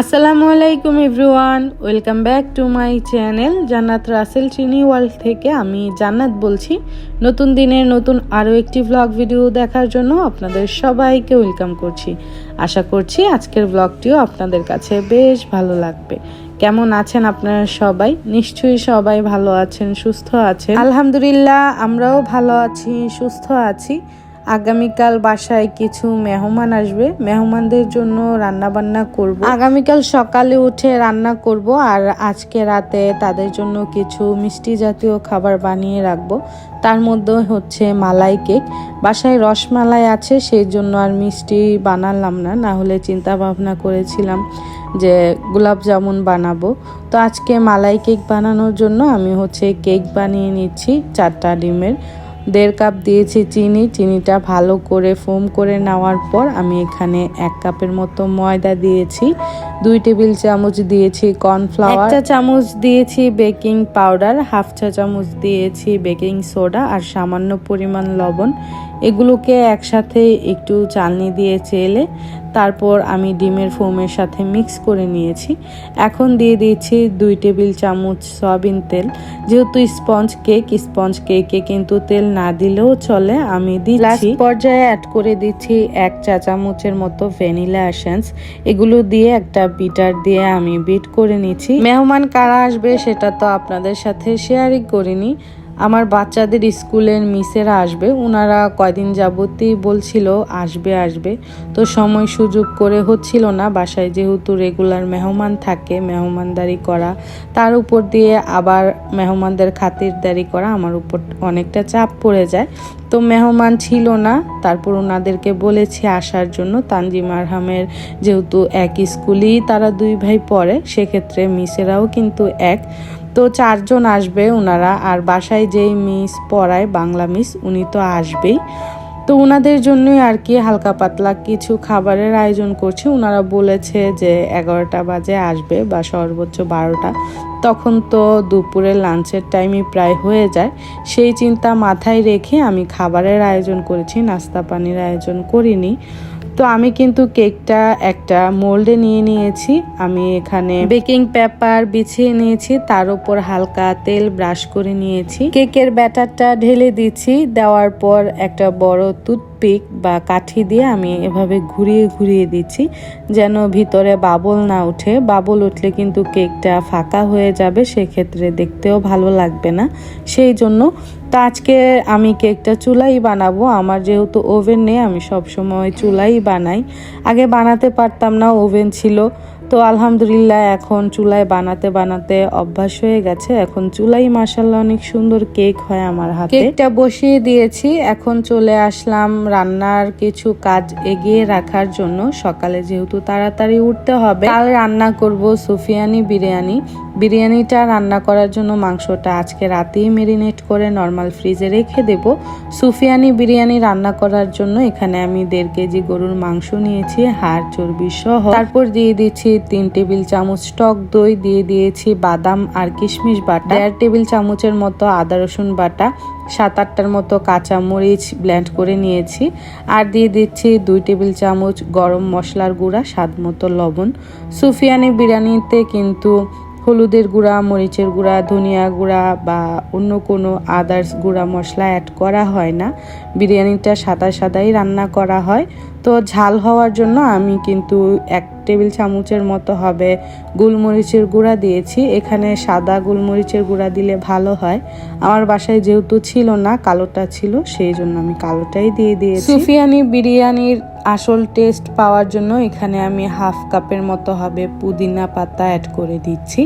আসসালামু আলাইকুম everyone, welcome back to my channel Jannat Rasel চিনি ওয়ার্ল্ড থেকে আমি জান্নাত বলছি। নতুন দিনের নতুন আরও একটি ভ্লগ ভিডিও দেখার জন্য আপনাদের সবাইকে ওয়েলকাম করছি। আশা করছি আজকের ভ্লগটিও আপনাদের কাছে বেশ ভালো লাগবে। কেমন আছেন আপনারা সবাই? নিশ্চয়ই সবাই ভালো আছেন, সুস্থ আছেন। আলহামদুলিল্লাহ, আমরাও ভালো আছি, সুস্থ আছি। আগামীকাল বাসায় কিছু মেহমান আসবে। মেহমানদের জন্য রান্না বান্না করব। আগামীকাল সকালে উঠে রান্না করব আর আজকে রাতে তাদের জন্য কিছু মিষ্টি জাতীয় খাবার বানিয়ে রাখব। তার মধ্যে হচ্ছে মালাই কেক। বাসায় রসমালাই আছে, সেই জন্য আর মিষ্টি বানালাম না। না হলে চিন্তা ভাবনা করেছিলাম যে গোলাপ জামুন বানাবো। তো আজকে মালাই কেক বানানোর জন্য আমি হচ্ছে কেক বানিয়ে নিচ্ছি চারটা ডিমের। দেড় কাপ দিয়েছি চিনি। চিনিটা ভালো করে ফোম করে নেওয়ার পর আমি এখানে এক কাপের মতো ময়দা দিয়েছি। দুই টেবিল চামচ দিয়েছি কর্নফ্লাওয়ার। একটা চামচ দিয়েছি বেকিং পাউডার, হাফ চা চামচ দিয়েছি বেকিং সোডা আর সামান্য পরিমাণ লবণ। এগুলোকে একসাথে একটু চালনি দিয়ে চেলে তারপর আমি ডিমের ফোমের সাথে মিক্স করে নিয়েছি। এখন দিয়ে দিয়েছি দুই টেবিল চামচ সয়াবিন তেল। যেহেতু স্পঞ্জ কেক, স্পঞ্জ কেকে কিন্তু তেল না দিলেও চলে, আমি দিচ্ছি পর্যায়ে অ্যাড করে দিচ্ছি এক চা চামচের মতো ভ্যানিলা এসেন্স। এগুলো দিয়ে একটা বিটার দিয়ে আমি বিট করে নিচ্ছি। মেহমান কারা আসবে সেটা তো আপনাদের সাথে শেয়ারই করিনি। আমার বাচ্চাদের স্কুলের মিসেরা আসবে। ওনারা কয়দিন যাবতই বলছিল, আসবে আসবে। তো সময় সুযোগ করে হচ্ছিল না। বাসায় যেহেতু রেগুলার মেহমান থাকে, মেহমানদারি করা, তার উপর দিয়ে আবার মেহমানদের খাতিরদারি করা আমার উপর অনেকটা চাপ পড়ে যায়। তো মেহমান ছিল না, তারপর ওনাদেরকে বলেছি আসার জন্য। তানজিম আরহামের যেহেতু এক স্কুলেই তারা দুই ভাই পড়ে, সেক্ষেত্রে মিসেরাও কিন্তু এক। তো চারজন আসবে ওনারা আর বাসায় যেই মিস পড়ায়, বাংলা মিস, উনি তো আসবেই। তো ওনাদের জন্যই আর কি হালকা পাতলা কিছু খাবারের আয়োজন করছি। ওনারা বলেছে যে এগারোটা বাজে আসবে বা সর্বোচ্চ বারোটা। তখন তো দুপুরে লাঞ্চের টাইমই প্রায় হয়ে যায়। সেই চিন্তা মাথায় রেখে আমি খাবারের আয়োজন করেছি, নাস্তা পানির আয়োজন করিনি। তো আমি কিন্তু কেকটা একটা মোল্ডে নিয়ে নিয়েছি। আমি এখানে বেকিং পেপার বিছিয়ে নিয়েছি, তার উপর হালকা তেল ব্রাশ করে নিয়েছি। কেকের ব্যাটারটা ঢেলে দিচ্ছি, দেওয়ার পর একটা বড় টুথপিক বা কাঠি দিয়ে আমি এভাবে ঘুরিয়ে ঘুরিয়ে দিচ্ছি, যেন ভিতরে বাবল না উঠে বাবল উঠলে কিন্তু কেকটা ফাঁকা হয়ে যাবে, সেক্ষেত্রে দেখতেও ভালো লাগবে না। সেই জন্য তো আজকে আমি কেকটা চুলাই বানাবো। আমার যেহেতু ওভেন নেই, আমি সবসময় চুলাই বানাই। আগে বানাতে পারতাম না, ওভেন ছিল। তো আলহামদুলিল্লাহ এখন চুলায় বানাতে বানাতে অভ্যাস হয়ে গেছে। এখন চুলাই মাসাল্লাহ অনেক সুন্দর কেক হয় আমার হাতে। কেকটা বসিয়ে দিয়েছি। এখন চলে আসলাম রান্নার কিছু কাজ এগিয়ে রাখার জন্য। সকালে যেহেতু তাড়াতাড়ি উঠতে হবে, কাল রান্না করব সুফিয়ানি বিরিয়ানি। বিরিয়ানিটা রান্না করার জন্য মাংসটা আজকে রাতেই মেরিনেট করে নর্মাল ফ্রিজে রেখে দেব। সুফিয়ানি বিরিয়ানি রান্না করার জন্য এখানে আমি দেড় কেজি গরুর মাংস নিয়েছি, হাড়, চর্বি সহ। তারপর দিয়ে দিচ্ছি তিন টেবিল চামচ টক দই দিয়ে দিয়েছি, বাদাম আর কিশমিশ বাটা, দেড় টেবিল চামচের মতো আদা রসুন বাটা, সাত আটটার মতো কাঁচা মরিচ ব্লেন্ড করে নিয়েছি আর দিয়ে দিচ্ছি দুই টেবিল চামচ গরম মশলার গুঁড়া, স্বাদ মতো লবণ। সুফিয়ানি বিরিয়ানিতে কিন্তু হলুদের গুঁড়া, মরিচের গুঁড়া, ধনিয়া গুঁড়া বা অন্য কোনো আদার্স গুঁড়া মশলা অ্যাড করা হয় না। বিরিয়ানিটা সাদা সাদাই রান্না করা হয়। তো ঝাল হওয়ার জন্য আমি কিন্তু এক টেবিল চামচের মতো হবে গোলমরিচের গুঁড়া দিয়েছি। এখানে সাদা গোলমরিচের গুঁড়া দিলে ভালো হয়। আমার বাসায় যেহেতু ছিল না, কালোটা ছিল, সেই জন্য আমি কালোটাই দিয়ে দিয়েছি। সুফিয়ানি বিরিয়ানির আসল টেস্ট পাওয়ার জন্য এখানে আমি হাফ কাপের মতো হবে পুদিনা পাতা অ্যাড করে দিচ্ছি।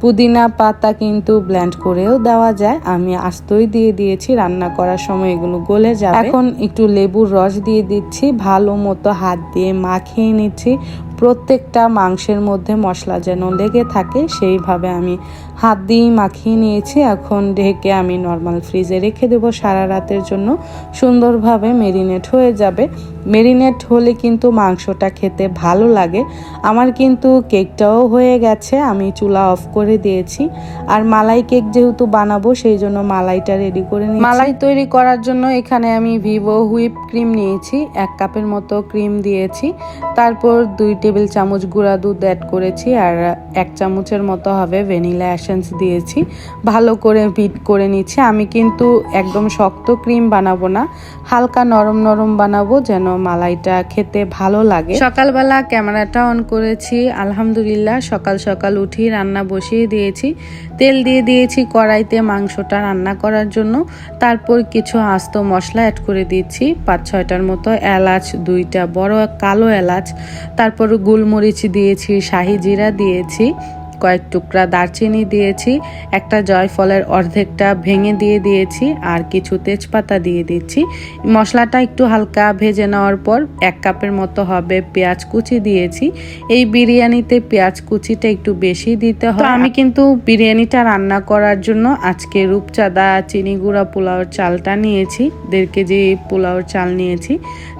পুদিনা পাতা কিন্তু ব্ল্যান্ড করেও দেওয়া যায়। আমি আস্তই দিয়ে দিয়েছি, রান্না করার সময় এগুলো গলে যাবে। এখন একটু লেবুর রস দিয়ে দিচ্ছি, ভালো মতো হাত দিয়ে মাখিয়ে নিচ্ছি। প্রত্যেকটা মাংসের মধ্যে মশলা যেন লেগে থাকে, সেইভাবে আমি হাত দিয়েই মাখিয়ে নিয়েছি। এখন ঢেকে আমি নর্মাল ফ্রিজে রেখে দেবো সারা রাতের জন্য। সুন্দরভাবে মেরিনেট হয়ে যাবে। মেরিনেট হলে কিন্তু মাংসটা খেতে ভালো লাগে। আমার কিন্তু কেকটাও হয়ে গেছে, আমি চুলা অফ করে দিয়েছি। আর মালাই কেক যেহেতু বানাবো, সেই জন্য মালাইটা রেডি করে নিই মালাই তৈরি করার জন্য এখানে আমি ভিভো হুইপ ক্রিম নিয়েছি। এক কাপের মতো ক্রিম দিয়েছি। তারপর দুই টেবিল চামচ গুঁড়া দুধ অ্যাড করেছি। আর এক চামচের মতো হবে ভ্যানিলা অ্যাসেন্স দিয়েছি। ভালো করে বিট করে নিচ্ছি। আমি কিন্তু একদম শক্ত ক্রিম বানাবো না। হালকা নরম নরম বানাবো যেন মালাইটা খেতে ভালো লাগে। সকালবেলা ক্যামেরাটা অন করেছি। আলহামদুলিল্লাহ, সকাল সকাল উঠি রান্না বসিয়ে দিয়েছি। তেল দিয়ে দিয়েছি কড়াইতে মাংসটা রান্না করার জন্য। তারপর কিছু আস্ত মশলা অ্যাড করে দিচ্ছি। পাঁচ ছয়টার মতো এলাচ, দুইটা বড় কালো এলাচ। তারপর গোলমরিচ দিয়েছি, শাহি জিরা দিয়েছি। কয়েক টুকরা দারচিনি দিয়েছি, একটা জয়ফলের অর্ধেকটা ভেঙে দিয়ে দিয়েছি আর কিছু তেজপাতা দিয়ে দিচ্ছি। মশলাটা একটু হালকা ভেজে নেওয়ার পর এক কাপের মতো হবে পেঁয়াজ কুচি দিয়েছি। এই বিরিয়ানিতে পেঁয়াজ কুচিটা একটু বেশি দিতে হয়। আমি কিন্তু বিরিয়ানিটা রান্না করার জন্য আজকে রূপচাঁদা চিনি গুঁড়া পোলাওর চালটা নিয়েছি, দেড় কেজি পোলাওর চাল নিয়েছি।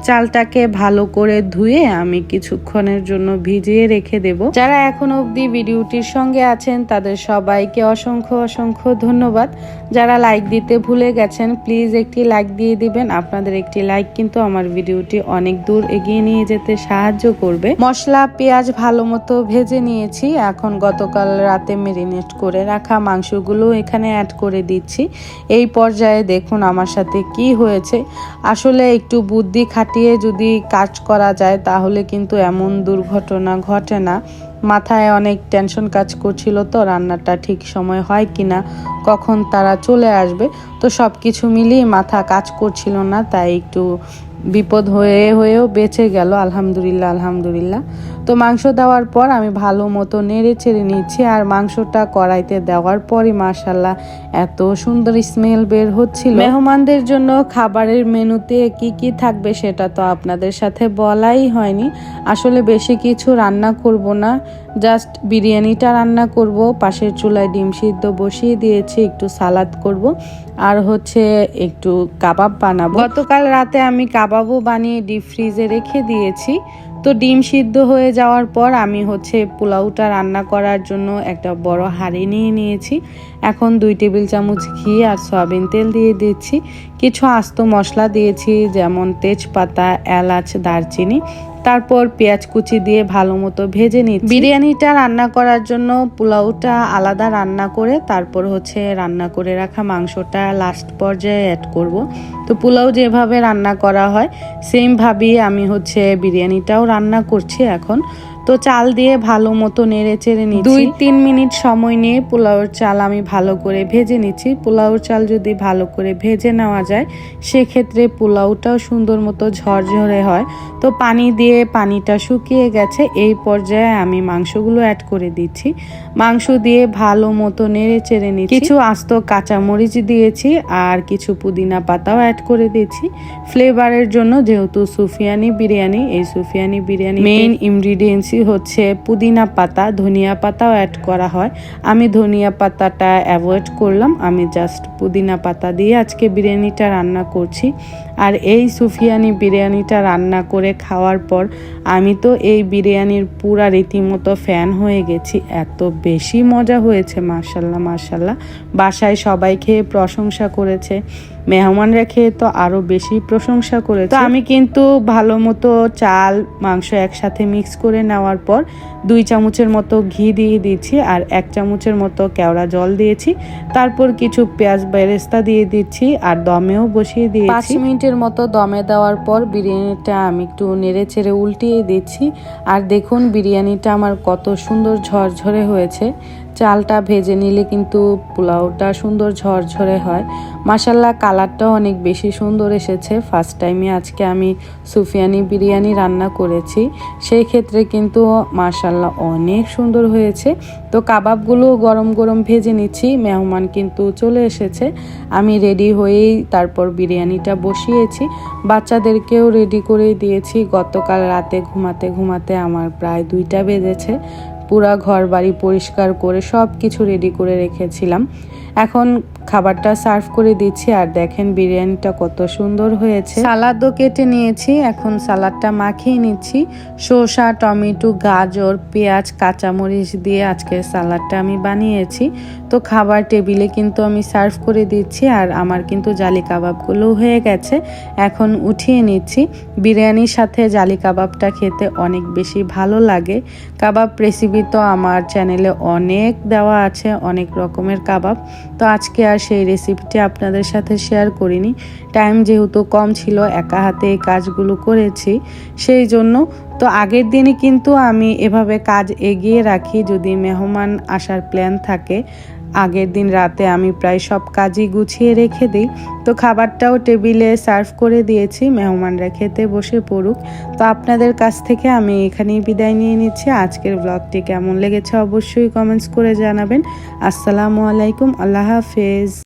চালটাকে ভালো করে ধুয়ে আমি কিছুক্ষণের জন্য ভিজিয়ে রেখে দেব। যারা এখন অবধি ভিডিওটির সঙ্গে আছেন তাদের সবাইকে অসংখ্য অসংখ্য ধন্যবাদ। যারা লাইক দিতে ভুলে গেছেন প্লিজ একটি লাইক দিয়ে দিবেন। আপনাদের একটি লাইক কিন্তু আমার ভিডিওটি অনেক দূর এগিয়ে নিয়ে যেতে সাহায্য করবে। মশলা, পেঁয়াজ ভালো মতো ভেজে নিয়েছি। এখন গতকাল রাতে মেরিনেট করে রাখা মাংসগুলো এখানে অ্যাড করে দিচ্ছি। এই পর্যায়ে দেখুন আমার সাথে কি হয়েছে। আসলে একটু বুদ্ধি খাটিয়ে যদি কাজ করা যায়, তাহলে কিন্তু এমন দুর্ঘটনা ঘটে না। মাথায় অনেক টেনশন কাজ করছিল তো, রান্নাটা ঠিক সময় হয় কিনা, কখন তারা চলে আসবে। তো সব কিছু মিলিয়ে মাথা কাজ করছিল না, তাই একটু বিপদ হয়ে, হয়েও বেঁচে গেল। আলহামদুলিল্লাহ আলহামদুলিল্লাহ। তো মাংস দেওয়ার পর আমি ভালো মতো নেড়ে চেড়ে নিচ্ছি আর মাংসটা কড়াইতে দেওয়ার পরই মার্শাল্লাহ এত সুন্দর স্মেল বের হচ্ছিল। মেহমানদের জন্য খাবারের মেনুতে কি কি থাকবে সেটা তো আপনাদের সাথে বলাই হয়নি। আসলে বেশি কিছু রান্না করব না জাস্ট বিরিয়ানিটা রান্না করব, পাশের চুলায় ডিম সিদ্ধ বসিয়ে দিয়েছি, একটু সালাদ করব, আর হচ্ছে একটু কাবাব বানাবো। গতকাল রাতে আমি কাবাবও বানিয়ে ডিপ ফ্রিজে রেখে দিয়েছি। তো ডিম সিদ্ধ হয়ে যাওয়ার পর আমি হচ্ছে পোলাওটা রান্না করার জন্য একটা বড় হাঁড়ি নিয়ে নিয়েছি। এখন দুই টেবিল চামচ ঘি আর সয়াবিন তেল দিয়ে দিচ্ছি। কিছু আস্ত মশলা দিয়েছি, যেমন তেজপাতা, এলাচ, দারচিনি। তারপর পেঁয়াজ কুচি দিয়ে ভালো মতো ভেজে নিচ্ছি। বিরিয়ানিটা রান্না করার জন্য পোলাওটা আলাদা রান্না করে তারপর হচ্ছে রান্না করে রাখা মাংসটা লাস্ট পর্যায়ে অ্যাড করব। তো পোলাও যেভাবে রান্না করা হয় সেমভাবেই আমি হচ্ছে বিরিয়ানিটাও রান্না করছি এখন। তো চাল দিয়ে ভালো মতো নেড়ে চেড়ে নিচ্ছি। দুই তিন মিনিট সময় নিয়ে পোলাওর চাল আমি ভালো করে ভেজে নিচ্ছি। পোলাওর চাল যদি ভালো করে ভেজে নেওয়া যায় সেক্ষেত্রে পোলাওটাও সুন্দর মতো ঝরঝরে হয়। তো পানি দিয়ে পানিটা শুকিয়ে গেছে এই পর্যায়ে আমি মাংসগুলো অ্যাড করে দিচ্ছি। মাংস দিয়ে ভালো মতো নেড়ে চেড়ে নিচ্ছি। কিছু আস্ত কাঁচামরিচ দিয়েছি আর কিছু পুদিনা পাতাও অ্যাড করে দিয়েছি ফ্লেভারের জন্য যেহেতু সুফিয়ানি বিরিয়ানি এই সুফিয়ানি বিরিয়ানি মেইন ইনগ্রিডিয়েন্টসই হচ্ছে পুদিনা পাতা, ধনিয়া পাতাও অ্যাড করা হয়। আমি ধনিয়া পাতাটা অ্যাভয়েড করলাম, আমি জাস্ট পুদিনা পাতা দিয়ে আজকে বিরিয়ানিটা রান্না করছি। আর এই সুফিয়ানি বিরিয়ানিটা রান্না করে খাওয়ার পর আমি তো এই বিরিয়ানির পুরা রীতিমতো ফ্যান হয়ে গেছি। এত বেশি মজা হয়েছে মার্শাল্লাহ মার্শাল্লাহ বাসায় সবাই খেয়ে প্রশংসা করেছে। মেহমানরা খেয়ে তো আরও বেশি প্রশংসা করে তো আমি কিন্তু ভালো মতো চাল, মাংস একসাথে মিক্স করে নেওয়ার পর দুই চামচের মতো ঘি দিয়ে দিচ্ছি আর এক চামচের মতো কেওড়া জল দিয়েছি। তারপর কিছু পেঁয়াজ বেরেস্তা দিয়ে দিচ্ছি আর দমেও বসিয়ে দিয়েছি। পাঁচ মিনিটের মতো দমে দেওয়ার পর বিরিয়ানিটা আমি একটু নেড়ে চেড়ে উল্টিয়ে দিচ্ছি। আর দেখুন বিরিয়ানিটা আমার কত সুন্দর ঝরঝরে হয়েছে। চালটা ভেজে নিলে কিন্তু পোলাওটা সুন্দর ঝরঝরে হয়। মাসাল্লাহ কালারটাও অনেক বেশি সুন্দর এসেছে। ফার্স্ট টাইমে আজকে আমি সুফিয়ানি বিরিয়ানি রান্না করেছি। সেই ক্ষেত্রে কিন্তু মাসাল্লাহ অনেক সুন্দর হয়েছে। তো কাবাবগুলো গরম গরম ভেজে নিচ্ছি, মেহমান কিন্তু চলে এসেছে। আমি রেডি হয়েই তারপর বিরিয়ানিটা বসিয়েছি। বাচ্চাদেরকেও রেডি করে দিয়েছি। গতকাল রাতে ঘুমাতে ঘুমাতে আমার প্রায় দুইটা বেজেছে। পুরা ঘর বাড়ি পরিষ্কার করে সব কিছু রেডি করে রেখেছিলাম। এখন খাবারটা সার্ভ করে দিচ্ছি আর দেখেন বিরিয়ানিটা কত সুন্দর হয়েছে। সালাদও কেটে নিয়েছি, এখন সালাদটা মাখিয়ে নিচ্ছি। শসা, টমেটো, গাজর, পেঁয়াজ, কাঁচামরিচ দিয়ে আজকে সালাদটা আমি বানিয়েছি। তো খাবার টেবিলে কিন্তু আমি সার্ভ করে দিচ্ছি আর আমার কিন্তু জালি কাবাবগুলো হয়ে গেছে। এখন উঠিয়ে নিচ্ছি। বিরিয়ানির সাথে জালি কাবাবটা খেতে অনেক বেশি ভালো লাগে। কাবাব রেসিপি তো আমার চ্যানেলে অনেক দেওয়া আছে, অনেক রকমের কাবাব। তো আজকে আর সেই রেসিপিটি আপনাদের সাথে শেয়ার করিনি। টাইম যেহেতু কম ছিল, একা হাতে এই কাজগুলো করেছি, সেই জন্য তো আগের দিনে কিন্তু আমি এভাবে কাজ এগিয়ে রাখি। যদি মেহমান আসার প্ল্যান থাকে আগের দিন রাতে আমি প্রায় সব কাজই গুছিয়ে রেখে দিই। তো খাবারটাও টেবিলে সার্ভ করে দিয়েছি, মেহমানরা খেতে বসে পড়ুক। তো আপনাদের কাছ থেকে আমি এখানেই বিদায় নিয়ে নিচ্ছি। আজকের ব্লগটি কেমন লেগেছে অবশ্যই কমেন্টস করে জানাবেন। আসসালামু আলাইকুম, আল্লাহ হাফেজ।